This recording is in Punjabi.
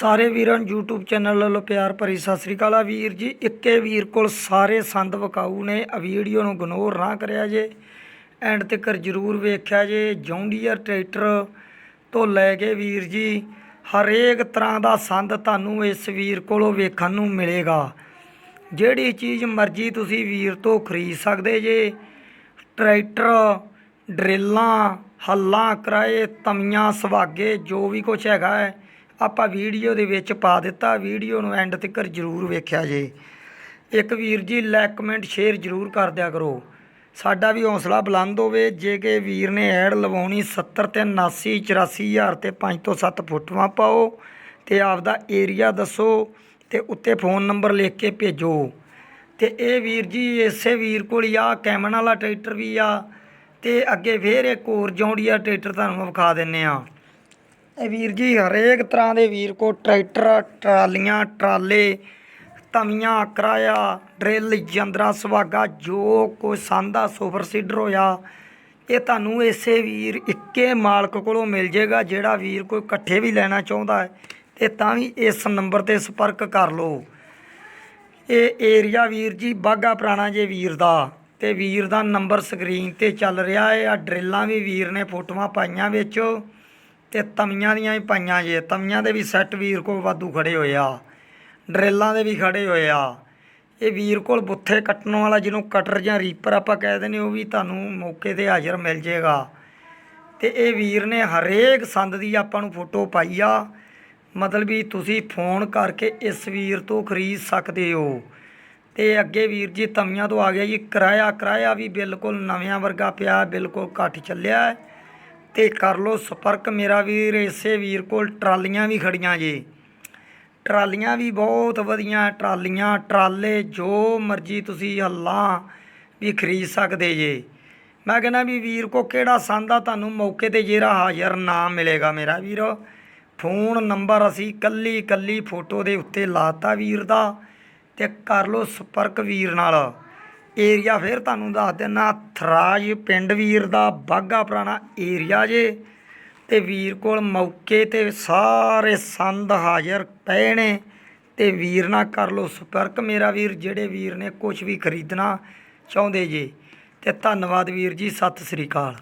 ਸਾਰੇ ਵੀਰਾਂ ਨੂੰ YouTube ਚੈਨਲ ਵੱਲੋਂ ਪਿਆਰ ਭਰੀ ਸਤਿ ਸ੍ਰੀ ਅਕਾਲ ਆ ਵੀਰ ਜੀ। ਇੱਕੇ ਵੀਰ ਕੋਲ ਸਾਰੇ ਸੰਦ ਵਿਕਾਊ ਨੇ, ਆ ਵੀਡੀਓ ਨੂੰ ਇਗਨੋਰ ਨਾ ਕਰਿਆ ਜੇ। ਐਂਡ ਤੱਕ ਜਰੂਰ ਵੇਖਿਆ ਜੇ, ਜੌਂਡੀਅਰ ਟਰੈਕਟਰ ਤੋਂ ਲੈ ਕੇ ਵੀਰ ਜੀ, ਹਰੇਕ ਤਰ੍ਹਾਂ ਦਾ ਸੰਦ ਤੁਹਾਨੂੰ ਇਸ ਵੀਰ ਕੋਲੋਂ ਵੇਖਣ ਨੂੰ ਮਿਲੇਗਾ। ਜਿਹੜੀ ਚੀਜ਼ ਮਰਜ਼ੀ ਤੁਸੀਂ ਵੀਰ ਤੋਂ ਖਰੀਦ ਸਕਦੇ ਜੇ, ਟਰੈਕਟਰ, ਡਰਿੱਲਾਂ, ਹੱਲਾਂ, ਕਿਰਾਏ ਤਮੀਆਂ ਸੁਹਾਗੇ, ਜੋ ਵੀ ਕੁਝ ਹੈਗਾ ਹੈ ਆਪਾਂ ਵੀਡੀਓ ਦੇ ਵਿੱਚ ਪਾ ਦਿੱਤਾ, ਵੀਡੀਓ ਨੂੰ ਐਂਡ ਤੱਕ ਜਰੂਰ ਵੇਖਿਆ ਜੇ। ਇੱਕ ਵੀਰ ਜੀ ਲਾਈਕ ਕਮੈਂਟ ਸ਼ੇਅਰ ਜਰੂਰ ਕਰ ਦਿਆ ਕਰੋ। ਸਾਡਾ ਵੀ ਹੌਸਲਾ ਬੁਲੰਦ ਹੋਵੇ, ਜੇ ਕਿ ਵੀਰ ਨੇ ਐਡ ਲਵਾਉਣੀ 70 ਤੇ 79 84000 ਤੇ 5 ਤੋਂ 7 ਫੋਟੋਆਂ ਪਾਓ ਤੇ ਆਪਦਾ ਏਰੀਆ ਦੱਸੋ ਤੇ ਉੱਤੇ ਫੋਨ ਨੰਬਰ ਲਿਖ ਕੇ ਭੇਜੋ। ਤੇ ਇਹ ਵੀਰ ਜੀ, ਇਸੇ ਵੀਰ ਕੋਲ ਹੀ ਆ, ਕੈਮਨ ਵਾਲਾ ਟਰੈਕਟਰ ਵੀ ਆ ਤੇ ਅੱਗੇ ਫੇਰ ਇੱਕ ਹੋਰ ਜੌਂਡੀਆ ਟਰੈਕਟਰ ਤੁਹਾਨੂੰ ਵਿਖਾ ਦਿੰਨੇ ਆ। ਇਹ ਵੀਰ ਜੀ, ਹਰੇਕ ਤਰ੍ਹਾਂ ਦੇ ਵੀਰ ਕੋ ਟਰੈਕਟਰ, ਟਰਾਲੀਆਂ, ਟਰਾਲੇ, ਤਵੀਆਂ, ਕਰਾਇਆ, ਡਰਿੱਲ ਜੰਦਰਾ ਸੁਹਾਗਾ, ਜੋ ਕੋਈ ਸੰਦਾ ਸੁਪਰ ਸੀਡਰ ਹੋਇਆ, ਇਹ ਤੁਹਾਨੂੰ ਇਸੇ ਵੀਰ ਇੱਕੇ ਮਾਲਕ ਕੋਲੋਂ ਮਿਲ ਜੇਗਾ ਜਿਹੜਾ ਵੀਰ ਕੋਈ ਇਕੱਠੇ ਵੀ ਲੈਣਾ ਚਾਹੁੰਦਾ ਹੈ, ਤੇ ਤਾਂ ਵੀ ਇਸ ਨੰਬਰ ਤੇ ਸੰਪਰਕ ਕਰ ਲਓ। ਇਹ ਏਰੀਆ ਵੀਰ ਜੀ ਬਾਗਾ ਪੁਰਾਣਾ ਜੇ ਵੀਰ ਦਾ, ਤੇ ਵੀਰ ਦਾ ਨੰਬਰ ਸਕਰੀਨ ਤੇ ਚੱਲ ਰਿਹਾ ਹੈ ਆ ਡਰਿੱਲਾਂ ਵੀ ਵੀਰ ਨੇ ਫੋਟੋਆਂ ਪਾਈਆਂ ਵਿੱਚ। ਤੇ ਤਮੀਆਂ ਦੀਆਂ ਵੀ ਪਾਈਆਂ ਜੇ। ਤਮੀਆਂ ਦੇ ਵੀ ਸੈੱਟ ਵੀਰ ਕੋਲ ਵਾਧੂ ਖੜੇ ਹੋਏ ਆ। ਡਰਿੱਲਾਂ ਦੇ ਵੀ ਖੜੇ ਹੋਏ ਆ। ਇਹ ਵੀਰ ਕੋਲ ਬੁੱਥੇ ਕੱਟਣ ਵਾਲਾ ਜਿਹਨੂੰ ਕਟਰ ਜਾਂ ਰੀਪਰ ਆਪਾਂ ਕਹਿ ਦਿੰਦੇ ਉਹ ਵੀ ਤੁਹਾਨੂੰ ਮੌਕੇ ਤੇ ਹਾਜ਼ਰ ਮਿਲ ਜੇਗਾ। ਤੇ ਇਹ ਵੀਰ ਨੇ ਹਰੇਕ ਸੰਦ ਦੀ ਆਪਾਂ ਨੂੰ ਫੋਟੋ ਪਾਈ ਆ। ਮਤਲਬ ਵੀ ਤੁਸੀਂ ਫੋਨ ਕਰਕੇ ਇਸ ਵੀਰ ਤੋਂ ਖਰੀਦ ਸਕਦੇ ਹੋ। ਤੇ ਅੱਗੇ ਵੀਰ ਜੀ ਤਵੀਆਂ ਤੋਂ ਆ ਗਿਆ ਜੀ। ਕਿਰਾਇਆ ਕਿਰਾਇਆ ਵੀ ਬਿਲਕੁਲ ਨਵਿਆਂ ਵਰਗਾ ਪਿਆ, ਬਿਲਕੁਲ ਘੱਟ ਚੱਲਿਆ। ਅਤੇ ਕਰ ਲਓ ਸੰਪਰਕ। ਮੇਰਾ ਵੀਰ ਇਸੇ ਵੀਰ ਕੋਲ ਟਰਾਲੀਆਂ ਵੀ ਖੜੀਆਂ ਜੇ। ਟਰਾਲੀਆਂ ਵੀ ਬਹੁਤ ਵਧੀਆ, ਟਰਾਲੀਆਂ, ਟਰਾਲੇ ਜੋ ਮਰਜ਼ੀ ਤੁਸੀਂ ਹੱਲਾਂ ਵੀ ਖਰੀਦ ਸਕਦੇ ਜੇ। ਮੈਂ ਕਹਿੰਦਾ ਵੀ ਵੀਰ ਕੋ ਕਿਹੜਾ ਸੰਦ ਆ, ਤੁਹਾਨੂੰ ਮੌਕੇ ਤੇ ਜਿਹੜਾ ਹਾਜ਼ਰ ਨਾ ਮਿਲੇਗਾ ਮੇਰਾ ਵੀਰ। ਫੋਨ ਨੰਬਰ ਅਸੀਂ ਕੱਲੀ ਕੱਲੀ ਫੋਟੋ ਦੇ ਉੱਤੇ ਲਾਤਾ ਵੀਰ ਦਾ ਤੇ ਕਰ ਲਓ ਸੰਪਰਕ ਵੀਰ ਨਾਲ। ਏਰੀਆ ਫਿਰ ਤੁਹਾਨੂੰ ਦੱਸ ਦਿੰਨਾ, ਥਰਾਜ ਪਿੰਡ ਵੀਰ ਦਾ ਬਾਗਾ ਪੁਰਾਣਾ ਏਰੀਆ ਜੇ। ਤੇ ਵੀਰ ਕੋਲ ਮੌਕੇ ਤੇ ਸਾਰੇ ਸੰਦ ਹਾਜ਼ਰ ਪਏ ਨੇ। ਤੇ ਵੀਰ ਨਾਲ ਕਰ ਲਓ ਸੰਪਰਕ ਮੇਰਾ ਵੀਰ, ਜਿਹੜੇ ਵੀਰ ਨੇ ਕੁਝ ਵੀ ਖਰੀਦਣਾ ਚਾਹੁੰਦੇ ਜੇ। ਤੇ ਧੰਨਵਾਦ ਵੀਰ ਜੀ, ਸਤਿ ਸ੍ਰੀ ਅਕਾਲ।